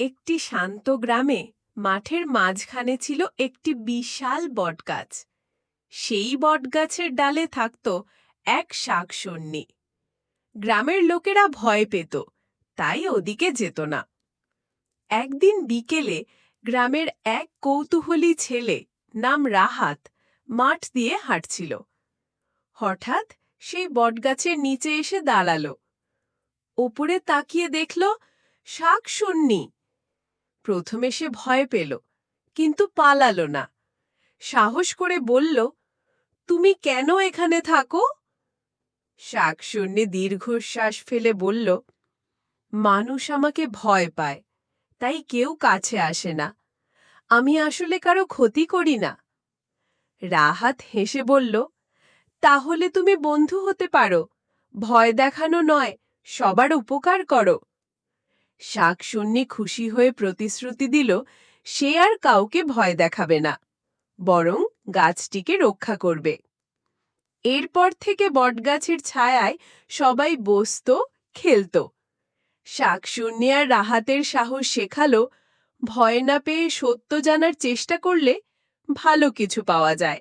একটি শান্ত গ্রামে মাঠের মাঝখানে ছিল একটি বিশাল বটগাছ। সেই বটগাছের ডালে থাকত এক শাকসন্নি। গ্রামের লোকেরা ভয় পেত, তাই ওদিকে যেত না। একদিন বিকেলে গ্রামের এক কৌতূহলী ছেলে নাম রাহাত মাঠ দিয়ে হাঁটছিল। হঠাৎ সেই বটগাছের নিচে এসে দাঁড়াল। ওপরে তাকিয়ে দেখল শাক শূন্যি প্রথমে সে ভয় পেল, কিন্তু পালালো না। সাহস করে বলল, তুমি কেন এখানে থাকো? শাকশূন্যে দীর্ঘশ্বাস ফেলে বলল, মানুষ আমাকে ভয় পায়, তাই কেউ কাছে আসে না। আমি আসলে কারও ক্ষতি করি না। রাহাত হেসে বলল, তাহলে তুমি বন্ধু হতে পারো, ভয় দেখানো নয়, সবার উপকার করো। শাকশূন্যে খুশি হয়ে প্রতিশ্রুতি দিল, সে আর কাউকে ভয় দেখাবে না, বরং গাছটিকে রক্ষা করবে। এরপর থেকে বটগাছের ছায়ায় সবাই বসত, খেলত। শাকশূন্যে আর রাহাতের সাহস শেখালো, ভয় না পেয়ে সত্য জানার চেষ্টা করলে ভালো কিছু পাওয়া যায়।